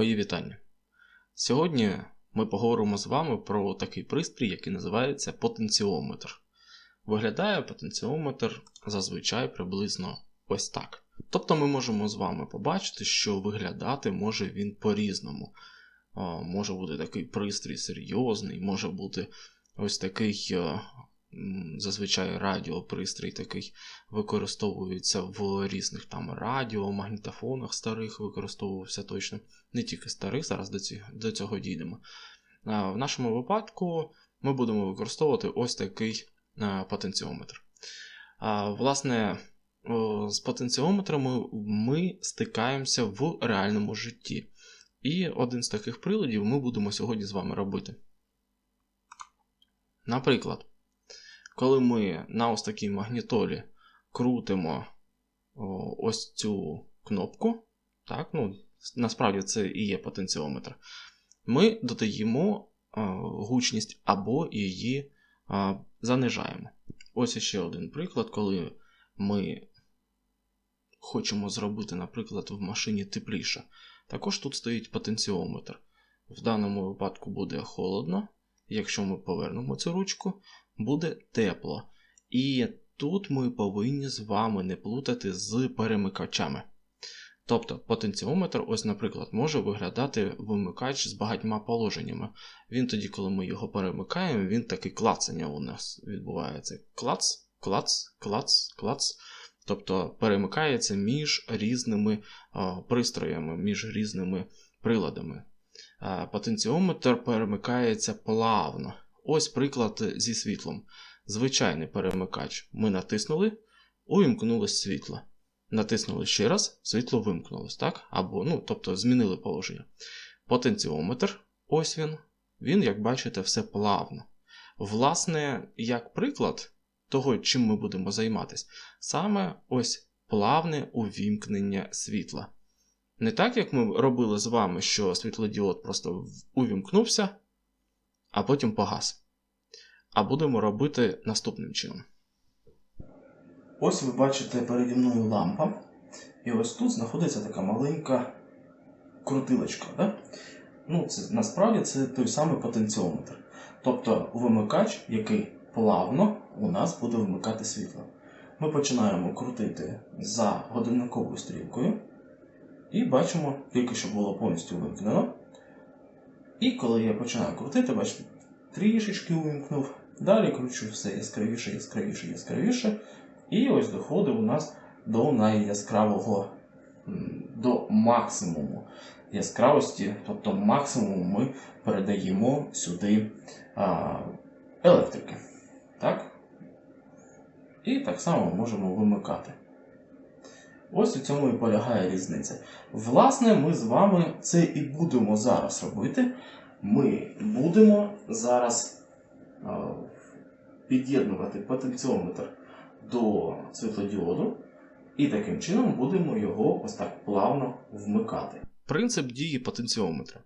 Мої вітання. Сьогодні ми поговоримо з вами про такий пристрій, який називається потенціометр. Виглядає потенціометр зазвичай приблизно ось так. Тобто ми можемо з вами побачити, що виглядати може він по-різному. Може бути такий пристрій серйозний, може бути ось такий е, зазвичай радіопристрій такий використовується в різних там радіо, магнітофонах старих, використовувався точно. Не тільки старих, зараз до цього, до цього дійдемо. В нашому випадку ми будемо використовувати ось такий потенціометр. Власне, з потенціометрами ми стикаємося в реальному житті. І один з таких приладів ми будемо сьогодні з вами робити. Наприклад, коли ми на ось такій магнітолі крутимо ось цю кнопку, так, ну, насправді це і є потенціометр, ми додаємо гучність або її занижаємо. Ось ще один приклад, коли ми хочемо зробити, наприклад, в машині тепліше. Також тут стоїть потенціометр. В даному випадку буде холодно. Якщо ми повернемо цю ручку, буде тепло. І тут ми повинні з вами не плутати з перемикачами. Тобто потенціометр, ось, наприклад, може виглядати вимикач з багатьма положеннями. Він тоді, коли ми його перемикаємо, він таке клацання у нас відбувається. Клац, клац, клац, клац. Тобто перемикається між різними о, пристроями, між різними приладами. Потенціометр перемикається плавно. Ось приклад зі світлом. Звичайний перемикач. Ми натиснули, увімкнулось світло. Натиснули ще раз, світло вимкнулось, так? Або, ну, тобто, змінили положення. Потенціометр, ось він. Він, як бачите, все плавно. Власне, як приклад того, чим ми будемо займатися, саме ось плавне увімкнення світла. Не так, як ми робили з вами, що світлодіод просто увімкнувся, а потім погас. А будемо робити наступним чином. Ось ви бачите переді мною лампа. І ось тут знаходиться така маленька крутилочка. Да? Ну, це, Насправді це той самий потенціометр. Тобто вимикач, який плавно у нас буде вмикати світло. Ми починаємо крутити за годинниковою стрілкою. І бачимо, тільки що було повністю вимкнено. І коли я починаю крутити, бачите, трішечки увімкнув. Далі кручу все яскравіше, яскравіше, яскравіше. І ось доходить у нас до найяскравого, до максимуму яскравості, тобто максимум ми передаємо сюди а, електрики. Так? І так само можемо вимикати. Ось у цьому і полягає різниця. Власне, ми з вами це і будемо зараз робити. Ми будемо зараз а, під'єднувати потенціометр до світлодіоду, і таким чином будемо його ось так плавно вмикати. Принцип дії потенціометра.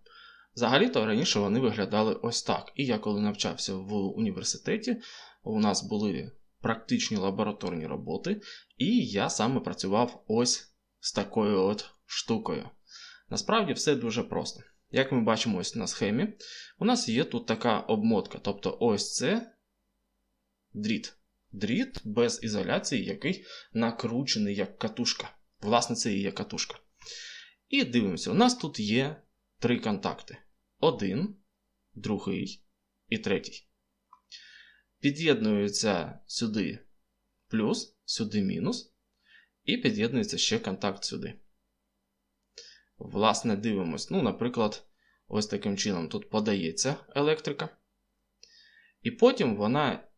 Взагалі-то раніше вони виглядали ось так. І я коли навчався в університеті, у нас були практичні лабораторні роботи, і я саме працював ось з такою от штукою. Насправді все дуже просто. Як ми бачимо ось на схемі, у нас є тут така обмотка. Тобто ось це дріт. Дріт без ізоляції, який накручений як катушка. Власне, це і є катушка. І дивимося, у нас тут є три контакти: один, другий і третій. Під'єднується сюди плюс, сюди мінус, і під'єднується ще контакт сюди. Власне, дивимось. Ну, наприклад, ось таким чином тут подається електрика. І потім вона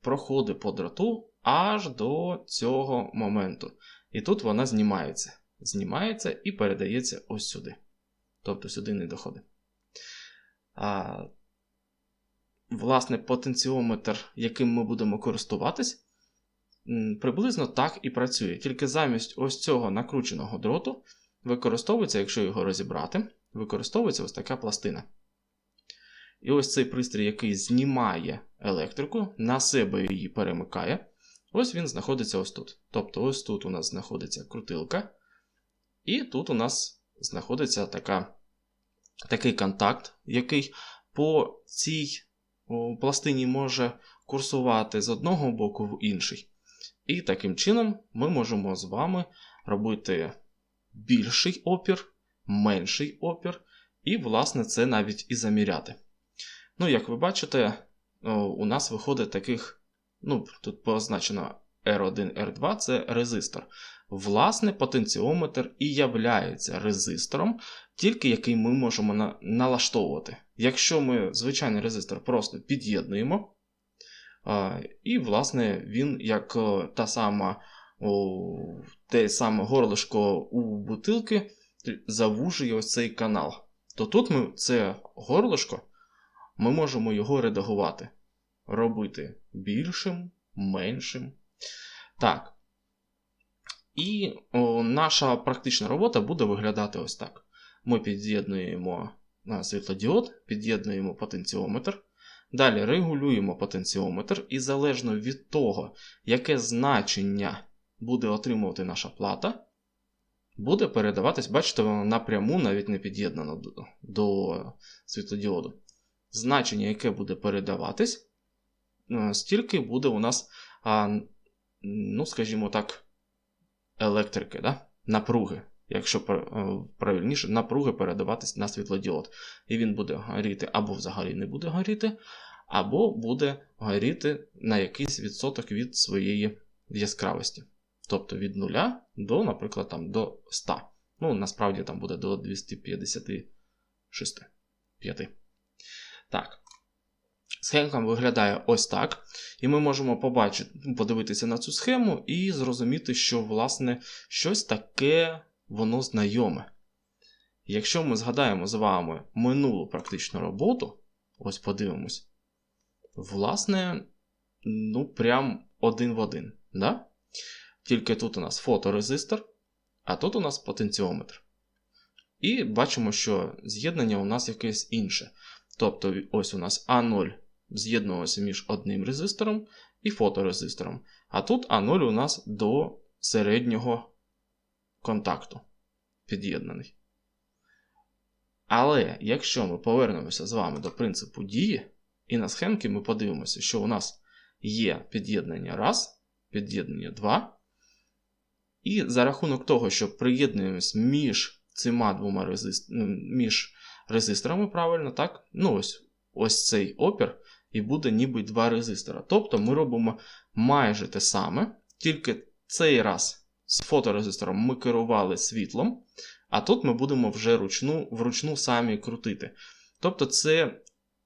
проходить по дроту аж до цього моменту. І тут вона знімається. Знімається і передається ось сюди. Тобто сюди не доходить. Власне, потенціометр, яким ми будемо користуватись, приблизно так і працює. Тільки замість ось цього накрученого дроту використовується, якщо його розібрати, використовується ось така пластина. І ось цей пристрій, який знімає електрику, на себе її перемикає. Ось він знаходиться ось тут. Тобто, ось тут у нас знаходиться крутилка. І тут у нас знаходиться така такий контакт, який по цій пластині може курсувати з одного боку в інший. І таким чином ми можемо з вами робити більший опір, менший опір, і, власне, це навіть і заміряти. Ну, як ви бачите, у нас виходить таких, ну, тут позначено R1, R2 це резистор. Власне, потенціометр і являється резистором, тільки який ми можемо на, налаштовувати. Якщо ми звичайний резистор просто під'єднуємо, і, власне, він, як та сама, те саме горлишко у бутилки, завужує ось цей канал. То тут ми це горлишко ми можемо його редагувати, робити більшим, меншим. Так. І о, наша практична робота буде виглядати ось так. Ми під'єднуємо світлодіод, під'єднуємо потенціометр. Далі регулюємо потенціометр, і залежно від того, яке значення буде отримувати наша плата, буде передаватись, бачите, воно напряму навіть не під'єднано до, до світлодіоду. Значення, яке буде передаватись, е, стільки буде у нас, ну, скажімо так, електрики, да? напруги. Якщо е, правильніше, напруги передаватись на світлодіод. І він буде горіти або взагалі не буде горіти, або буде горіти на якийсь відсоток від своєї яскравості. Тобто від 0 до, наприклад, там, до 100. Ну, насправді там буде до 256. 5. Так. Схемка виглядає ось так. І ми можемо побачити, подивитися на цю схему і зрозуміти, що, власне, щось таке воно знайоме. Якщо ми згадаємо з вами минулу практичну роботу, ось подивимось, власне, ну, прям один в один. Да? Тільки тут у нас фоторезистор, а тут у нас потенціометр. І бачимо, що з'єднання у нас якесь інше. Тобто, ось у нас А0 з'єднувалося між одним резистором і фоторезистором. А тут А0 у нас до середнього контакту під'єднаний. Але якщо ми повернемося з вами до принципу дії, і на схемці ми подивимося, що у нас є під'єднання раз, під'єднання 2. І за рахунок того, що приєднуємось між цими двома резист... Ну, між резисторами, правильно, так? Ну, ось ось цей опір, і буде ніби два резистора. Тобто ми робимо майже те саме, тільки цей раз з фоторезистором ми керували світлом, а тут ми будемо вже ручну, вручну самі крутити. Тобто, це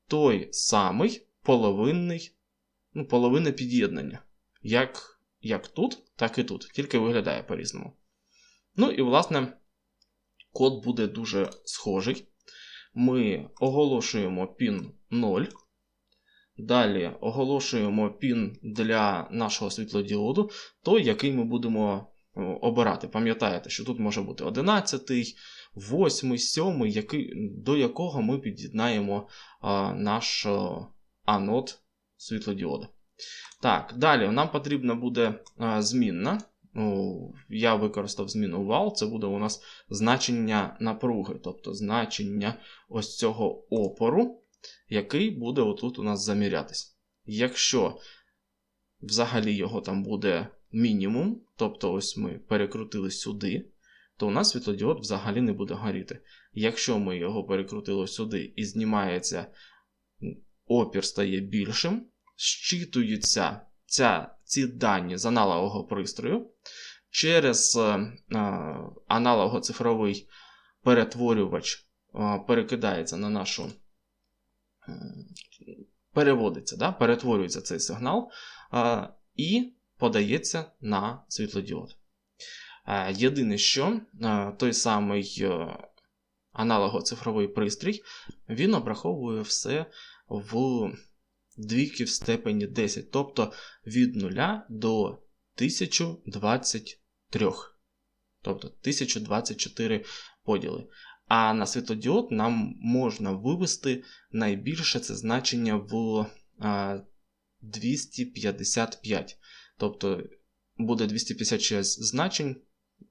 той самий половинний, ну, половинне під'єднання. Як, як тут, так і тут. Тільки виглядає по-різному. Ну і, власне, код буде дуже схожий ми оголошуємо пін 0. Далі оголошуємо пін для нашого світлодіоду, той, який ми будемо обирати. Пам'ятаєте, що тут може бути 11, 8, 7, який, до якого ми під'єднаємо наш анод світлодіода. Так, далі нам потрібна буде а, змінна. Я використав зміну вал, це буде у нас значення напруги, тобто значення ось цього опору, який буде отут у нас замірятись. Якщо взагалі його там буде мінімум, тобто ось ми перекрутили сюди, то у нас світлодіод взагалі не буде горіти. Якщо ми його перекрутили сюди і знімається опір стає більшим, щитуються ця, ці дані з аналогового пристрою через е, аналогоцифровий перетворювач е, перекидається на нашу. Переводиться, да? перетворюється цей сигнал а, і подається на світлодіод. Єдине, що той самий е, аналогоцифровий пристрій він обраховує все в двійки в степені 10, тобто від 0 до 1023. Тобто 1024 поділи. А на світлодіод нам можна вивести найбільше це значення в 255. Тобто буде 256 значень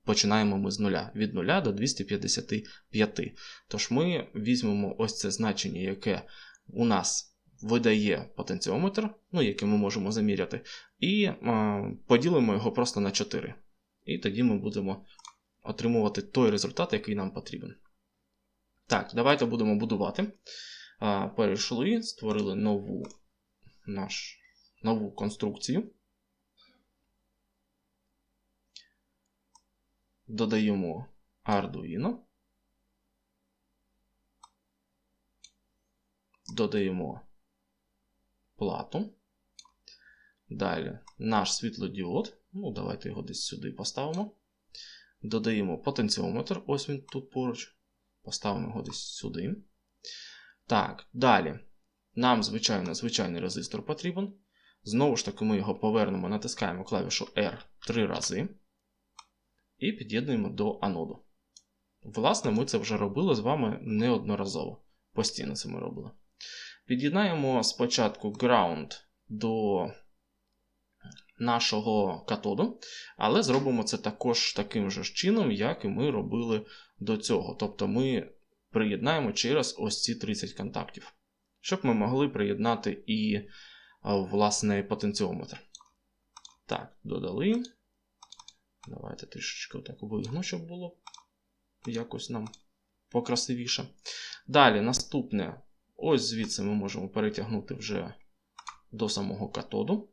починаємо ми з нуля, від 0 до 255. Тож ми візьмемо ось це значення, яке у нас видає потенціометр, ну, який ми можемо заміряти, і е, поділимо його просто на 4. І тоді ми будемо отримувати той результат, який нам потрібен. Так, давайте будемо будувати. Перейшли, створили нову, наш, нову конструкцію. Додаємо Arduino. Додаємо плату. Далі наш світлодіод. Ну, давайте його десь сюди поставимо. Додаємо потенціометр. Ось він тут поруч. Поставимо його десь сюди. Так, далі. Нам, звичайно, звичайний резистор потрібен. Знову ж таки, ми його повернемо, натискаємо клавішу R три рази. І під'єднуємо до аноду. Власне, ми це вже робили з вами неодноразово. Постійно це ми робили. Під'єднаємо спочатку ground до нашого катоду, але зробимо це також таким же чином, як і ми робили до цього. Тобто ми приєднаємо через ось ці 30 контактів, щоб ми могли приєднати і власне потенціометр. Так, додали. Давайте трішечки так вигну, щоб було якось нам покрасивіше. Далі, наступне, ось звідси ми можемо перетягнути вже до самого катоду.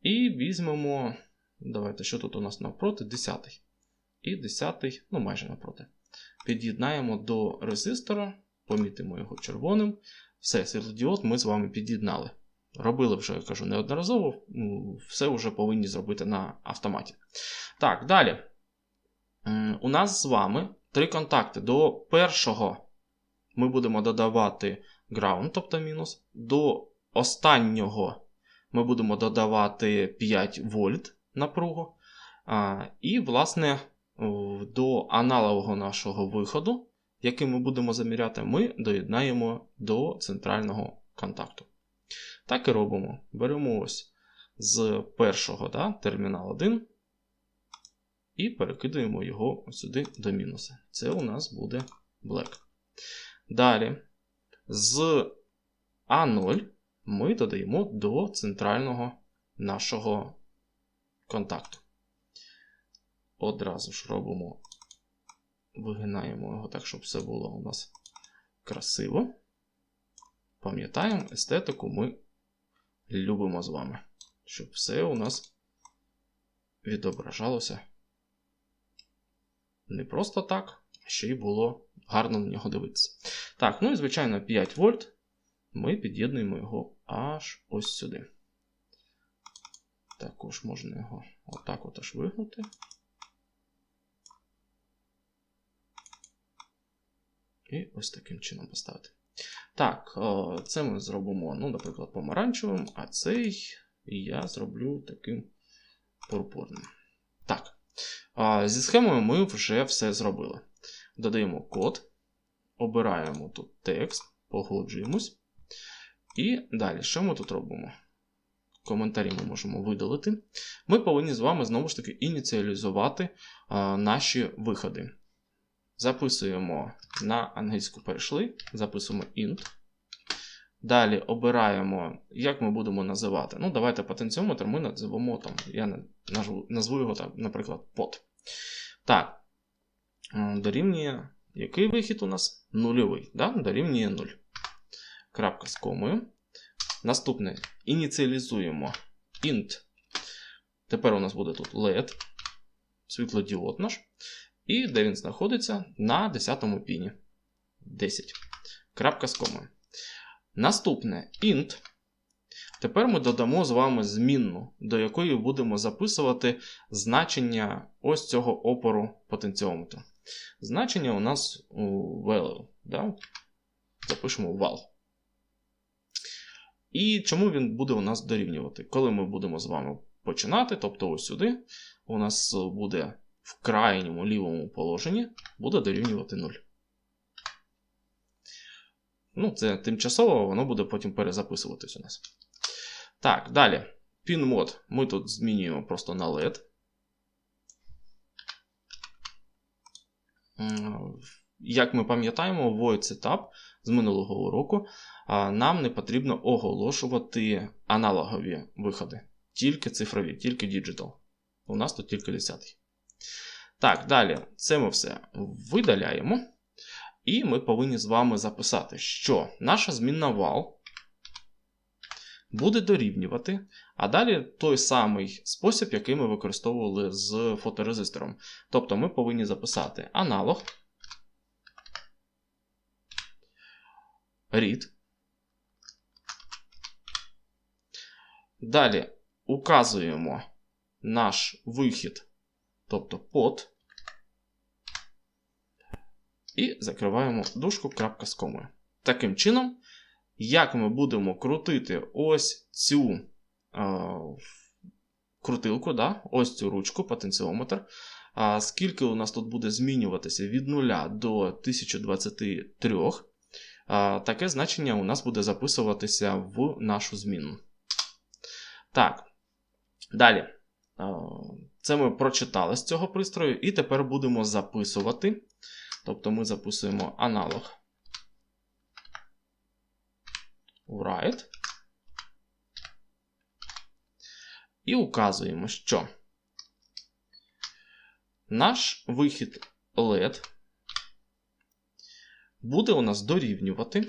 І візьмемо, давайте, що тут у нас навпроти? 10. І 10, ну майже навпроти. Під'єднаємо до резистора, помітимо його червоним. Все, світлодіод ми з вами під'єднали. Робили вже, я кажу, неодноразово, все вже повинні зробити на автоматі. Так, далі. У нас з вами три контакти. До першого ми будемо додавати ground, тобто мінус. До останнього ми будемо додавати 5 вольт напругу. І, власне, до аналогового нашого виходу, який ми будемо заміряти, ми доєднаємо до центрального контакту. Так і робимо. Беремо ось з першого да, термінал 1 і перекидуємо його сюди до мінуса. Це у нас буде black. Далі з А0 ми додаємо до центрального нашого контакту. Одразу ж робимо, вигинаємо його так, щоб все було у нас красиво. Пам'ятаємо, естетику ми любимо з вами, щоб все у нас відображалося не просто так, а ще й було гарно на нього дивитися. Так, ну і звичайно, 5 вольт. Ми під'єднуємо його аж ось сюди. Також можна його отак от аж вигнути. І ось таким чином поставити. Так, це ми зробимо, ну, наприклад, помаранчевим, а цей я зроблю таким пурпурним. Так. Зі схемою ми вже все зробили. Додаємо код, обираємо тут текст, погоджуємось. І далі, що ми тут робимо? Коментарі ми можемо видалити. Ми повинні з вами знову ж таки ініціалізувати наші виходи. Записуємо на англійську перейшли, записуємо int. Далі обираємо, як ми будемо називати. Ну, давайте потенціометр ми називемо там, я назву, його, там, наприклад, под. Так. Дорівнює який вихід у нас? Нульовий. Да? Дорівнює 0. Крапка з комою. Наступне ініціалізуємо int. Тепер у нас буде тут LED, світлодіод наш. І де він знаходиться на 10 му піні. 10. Крапка з комою. Наступне int. Тепер ми додамо з вами змінну, до якої будемо записувати значення ось цього опору потенціометру. Значення у нас у value. Да? Запишемо val. І чому він буде у нас дорівнювати? Коли ми будемо з вами починати, тобто ось сюди, у нас буде в крайньому лівому положенні буде дорівнювати 0. Ну, це тимчасово, воно буде потім перезаписуватись у нас. Так, далі. Pin мод ми тут змінюємо просто на LED. як ми пам'ятаємо, Void Setup з минулого уроку нам не потрібно оголошувати аналогові виходи. Тільки цифрові, тільки Digital. У нас тут тільки 10. Так, далі це ми все видаляємо. І ми повинні з вами записати, що наша змінна вал буде дорівнювати, а далі той самий спосіб, який ми використовували з фоторезистором. Тобто ми повинні записати аналог read. Далі указуємо наш вихід, тобто под, і закриваємо дужку крапка з комою. Таким чином, як ми будемо крутити ось цю е, крутилку, да, ось цю ручку, потенціометр, а скільки у нас тут буде змінюватися від 0 до 1023, а, таке значення у нас буде записуватися в нашу зміну. Так, далі. Це ми прочитали з цього пристрою, і тепер будемо записувати. Тобто ми записуємо аналог write. І указуємо, що наш вихід LED буде у нас дорівнювати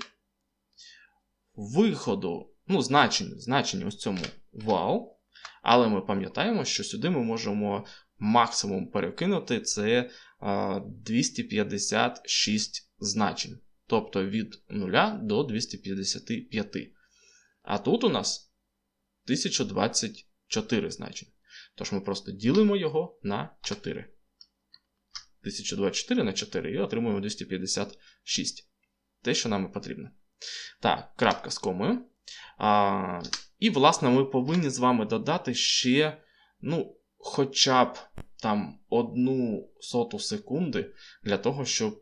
виходу, ну, значення, значення ось цьому вал. Але ми пам'ятаємо, що сюди ми можемо максимум перекинути це 256 значень. Тобто від 0 до 255. А тут у нас 1024 значень. Тож ми просто ділимо його на 4. 1024 на 4 і отримуємо 256. Те, що нам потрібно. Так, крапка з комою. І, власне, ми повинні з вами додати ще, ну, хоча б там одну соту секунди для того, щоб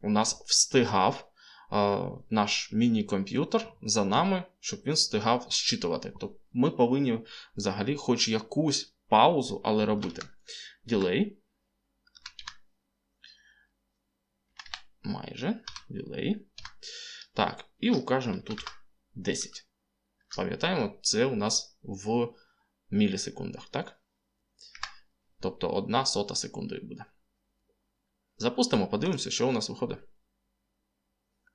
у нас встигав а, наш міні-комп'ютер за нами, щоб він встигав зчитувати. Тобто ми повинні взагалі хоч якусь паузу, але робити. Ділей. Майже. Ділей. Так, і укажемо тут 10. Пам'ятаємо, це у нас в мілісекундах, так? Тобто одна сота секунди буде. Запустимо, подивимося, що у нас виходить.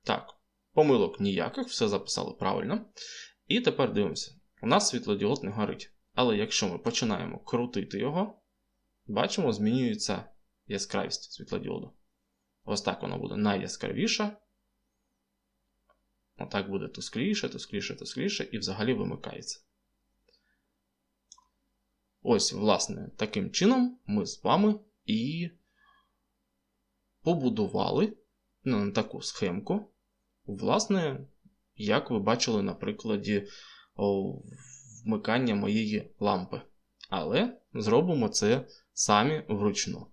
Так, помилок ніяких, все записали правильно. І тепер дивимося. У нас світлодіод не горить. Але якщо ми починаємо крутити його, бачимо, змінюється яскравість світлодіоду. Ось так воно буде найяскравіше. Отак буде тускліше, тускліше, тускліше, і взагалі вимикається. Ось, власне, таким чином ми з вами і побудували ну, таку схемку. Власне, як ви бачили на прикладі вмикання моєї лампи. Але зробимо це самі вручну.